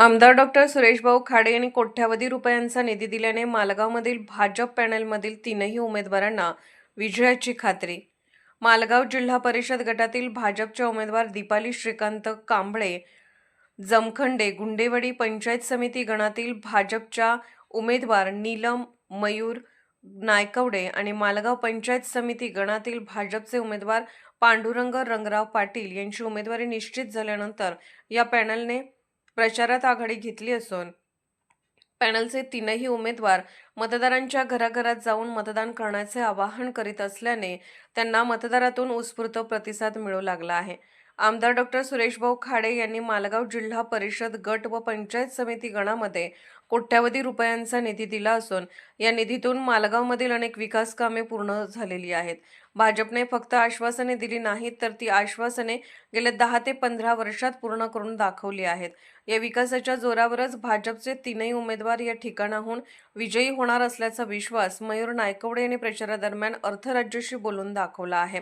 आमदार डॉक्टर सुरेशभाऊ खाडे यांनी कोट्यावधी रुपयांचा निधी दिल्याने मालगावमधील भाजप पॅनलमधील तीनही उमेदवारांना विजयाची खात्री. मालगाव जिल्हा परिषद गटातील भाजपच्या उमेदवार दीपाली श्रीकांत कांबळे जमखंडे गुंडेवाडी पंचायत समिती गणातील भाजपच्या उमेदवार नीलम मयूर नायकवडे आणि मालगाव पंचायत समिती गणातील भाजपचे उमेदवार पांडुरंग रंगराव पाटील यांची उमेदवारी निश्चित झाल्यानंतर या पॅनलने प्रचारात आघाडी घेतली असून पॅनलचे तीनही उमेदवार मतदारांच्या घराघरात जाऊन मतदान करण्याचे आवाहन करीत असल्याने त्यांना मतदारातून उत्स्फूर्त प्रतिसाद मिळू लागला आहे. आमदार डॉक्टर सुरेशभाऊ खाडे यांनी मालगाव जिल्हा परिषद गट व पंचायत समिती गणामध्ये कोट्यावधी रुपयांचा निधी दिला असून या निधीतून मालगावमधील अनेक विकास कामे पूर्ण झालेली आहेत. भाजपने फक्त आश्वासने दिली नाहीत तर ती आश्वासने गेल्या दहा ते पंधरा वर्षात पूर्ण करून दाखवली आहेत. या विकासाच्या जोरावरच भाजपचे तीनही उमेदवार या ठिकाणाहून विजयी होणार असल्याचा विश्वास मयूर नायकवडे यांनी प्रचारादरम्यान अर्थराज्याशी बोलून दाखवला आहे.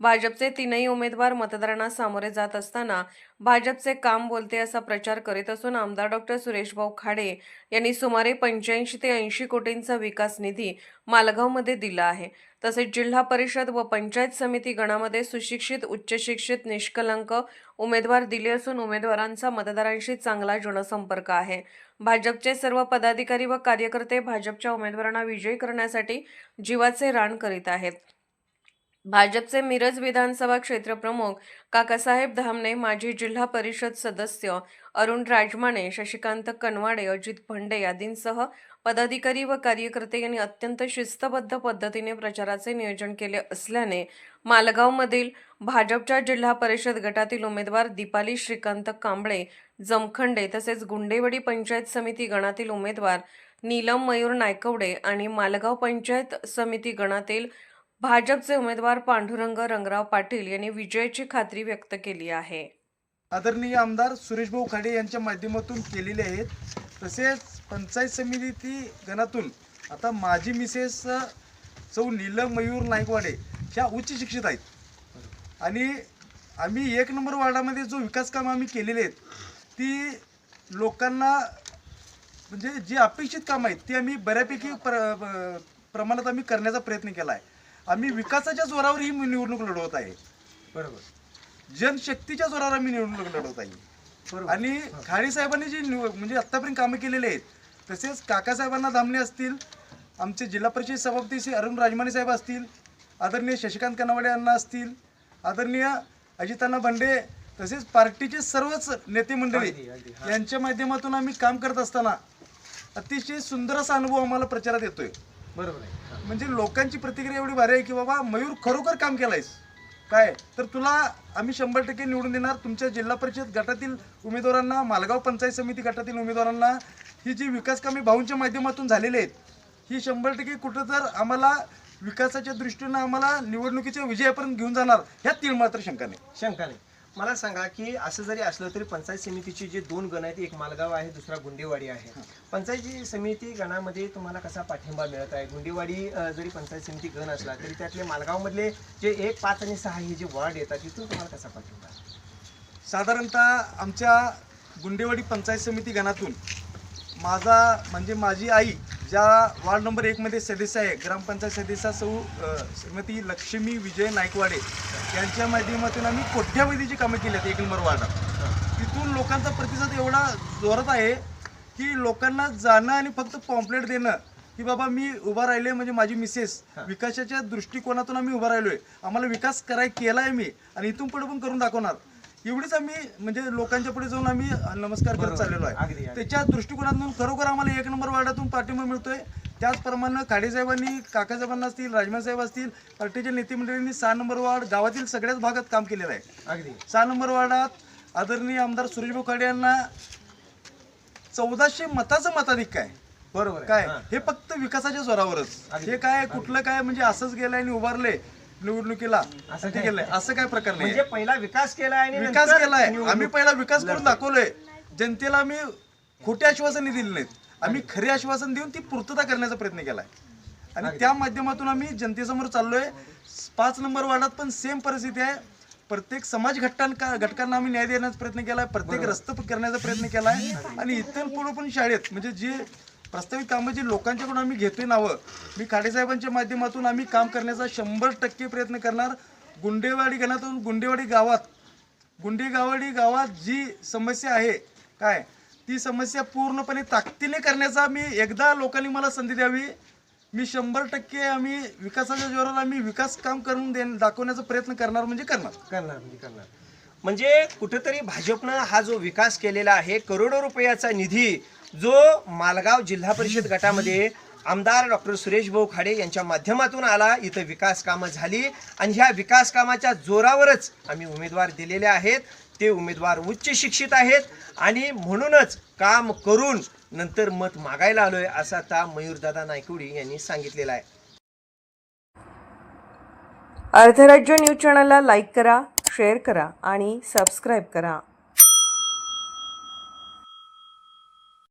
भाजपचे तीनही उमेदवार मतदारांना सामोरे जात असताना भाजपचे काम बोलते असा प्रचार करीत असून आमदार डॉक्टर सुरेशभाऊ खाडे यांनी सुमारे पंच्याऐंशी ते ऐंशी कोटींचा विकास निधी मालगावमध्ये दिला आहे. तसेच जिल्हा परिषद व पंचायत समिती गणामध्ये सुशिक्षित उच्चशिक्षित निष्कलंक उमेदवार दिले असून उमेदवारांचा मतदारांशी चांगला जनसंपर्क आहे. भाजपचे सर्व पदाधिकारी व कार्यकर्ते भाजपच्या उमेदवारांना विजयी करण्यासाठी जीवाचे रान करीत आहेत. भाजपचे मिरज विधानसभा क्षेत्रप्रमुख काकासाहेब धामणे माजी जिल्हा परिषद सदस्य अरुण राजमाने शशिकांत कनवाडे अजित भंडे आदींसह पदाधिकारी व कार्यकर्ते यांनी अत्यंत शिस्तबद्ध पद्धतीने प्रचाराचे नियोजन केले असल्याने मालगावमधील भाजपच्या जिल्हा परिषद गटातील उमेदवार दीपाली श्रीकांत कांबळे जमखंडे तसेच गुंडेवाडी पंचायत समिती गणातील उमेदवार नीलम मयूर नायकवडे आणि मालगाव पंचायत समिती गणातील भाजपचे उमेदवार पांडुरंग रंगराव पाटील यांनी विजयाची खात्री व्यक्त केली आहे. आदरणीय आमदार सुरेशभाऊ खाडे यांच्या माध्यमातून केलेले आहेत. तसेच पंचायत समिती गणातून आता माझी मिसेस चौ नीलम मयूर नाईकवाडे ह्या उच्च शिक्षित आहेत. आणि आम्ही एक नंबर वार्डामध्ये जो विकास कामं आम्ही केलेले आहेत ती लोकांना म्हणजे जी अपेक्षित कामं आहेत ती आम्ही बऱ्यापैकी प्र प्रमाणात आम्ही करण्याचा प्रयत्न केला आहे. आम्ही विकासाच्या जोरावर ही निवडणूक लढवत आहे. बरोबर. जनशक्तीच्या जोरावर आम्ही निवडणूक लढवत आहे. बरोबर. आणि खाडे साहेबांनी जी निव- म्हणजे आतापर्यंत कामं केलेली आहेत तसेच काकासाहेबांना धामणे असतील आमचे जिल्हा परिषद सभापती श्री अरुण राजमाने साहेब असतील आदरणीय शशिकांत कनावडे यांना असतील आदरणीय अजितांना भंडे तसेच पार्टीचे सर्वच नेते मंडळी. यांच्या माध्यमातून आम्ही काम करत असताना अतिशय सुंदर असा अनुभव आम्हाला प्रचारात येतोय. बरोबर आहे. म्हणजे लोकांची प्रतिक्रिया एवढी भारी आहे की बाबा मयूर खरोखर काम केलायस. काय? तर तुला आम्ही शंभर टक्के निवडून देणार. तुमच्या जिल्हा परिषद गटातील उमेदवारांना मालगाव पंचायत समिती गटातील उमेदवारांना ही जी विकास कामे भाऊंच्या माध्यमातून झालेली आहेत ही शंभर टक्के कुठं तर आम्हाला विकासाच्या दृष्टीनं आम्हाला निवडणुकीच्या विजयापर्यंत घेऊन जाणार ह्यात तीळ मात्र शंका नाही. शंका नाही. मला सांगा की असं जरी असलं तरी पंचायत समितीचे जे दोन गण आहेत एक मालगाव आहे दुसरा गुंडेवाडी आहे. पंचायत समिती गणामध्ये तुम्हाला कसा पाठिंबा मिळत आहे? गुंडेवाडी जरी पंचायत समिती गण असला तरी त्यातले मालगावमधले जे एक पाच आणि सहा हे जे वॉर्ड येतात तिथून तुम्हाला कसा पाठिंबा? साधारणतः आमच्या गुंडेवाडी पंचायत समिती गणातून माझा म्हणजे माझी आई ज्या वार्ड नंबर एकमध्ये सदस्य आहे ग्रामपंचायत सदस्य सौ श्रीमती लक्ष्मी विजय नायकवाडे यांच्या माध्यमातून आम्ही कोट्यावधीची कामं केली आहेत एक नंबर वार्डात. तिथून लोकांचा प्रतिसाद एवढा जोरात आहे की लोकांना जाणं आणि फक्त पॉम्पलेट देणं की बाबा मी उभा राहिले म्हणजे माझी मिसेस विकासाच्या दृष्टिकोनातून आम्ही उभा राहिलोय. आम्हाला विकास कराय केलाय मी आणि इथून पुढे पण करून दाखवणार. एवढीच आम्ही म्हणजे लोकांच्या पुढे जाऊन आम्ही नमस्कार करत. चाललेलो आहे. त्याच्या दृष्टिकोनातून खरोखर आम्हाला एक नंबर वार्डातून पाठिंबा मिळतोय त्याचप्रमाणे खाडेसाहेबांनी काकासाहेबांना असतील राजमान साहेब असतील पार्टीच्या नेते मंडळींनी सहा नंबर वार्ड गावातील सगळ्याच भागात काम केलेलं आहे अगदी सहा नंबर वार्डात आदरणीय आमदार सुरेशभाऊ खाडे यांना चौदाशे मताचं मताधिक आहे बरोबर. काय हा. फक्त विकासाच्या जोरावरच. हे काय कुठलं काय म्हणजे असंच गेलंय आणि उभारले निवडणुकीला. असं केलंय असं काय प्रकार नाही म्हणजे पहिला विकास केला आणि विकास नंतर केलाय. निवडणूक. आम्ही पहिला विकास करून दाखवलोय. जनतेला आम्ही खोटे आश्वासने दिली नाहीत. आम्ही खरे आश्वासन देऊन ती पूर्तता करण्याचा प्रयत्न केलाय. आणि त्या माध्यमातून आम्ही जनतेसमोर चाललोय. पाच नंबर वार्डात पण सेम परिस्थिती आहे. प्रत्येक समाज घटकां घटकांना आम्ही न्याय देण्याचा प्रयत्न केलाय. प्रत्येक रस्ते करण्याचा प्रयत्न केलाय. आणि इथून पुढे पण शाळेत म्हणजे जे प्रस्तावित कामं जी म्हणजे लोकांच्याकडून आम्ही घेतोय नावं. मी खाडेसाहेबांच्या माध्यमातून आम्ही काम करण्याचा शंभर टक्के प्रयत्न करणार. गुंडेवाडी गणातून गुंडेवाडी गावात गुंडेगावाडी गावात जी समस्या आहे काय? ती समस्या पूर्णपणे ताकदीने करण्याचा मी एकदा लोकांनी मला संधी द्यावी. मी शंभर टक्के आम्ही विकासाच्या जोरावर आम्ही विकास काम करून दे दाखवण्याचा प्रयत्न करणार म्हणजे करणार. करणार म्हणजे करणार. म्हणजे कुठेतरी भाजपनं हा जो विकास केलेला आहे करोडो रुपयाचा निधी जो मालगाव जिल्हा परिषद गटामध्ये आमदार डॉक्टर सुरेश भाऊ खाडे यांच्या माध्यमातून आला इथं विकास कामं झाली आणि ह्या विकास कामाच्या जोरावरच आम्ही उमेदवार दिलेले आहेत. ते उमेदवार उच्च शिक्षित आहेत आणि म्हणूनच काम करून नंतर मत मागायला आलोय असा आता मयूरदादा नायकुडी यांनी सांगितलेलं आहे. अर्धराज्य न्यूज चॅनलला लाईक करा शेअर करा आणि सबस्क्राईब करा.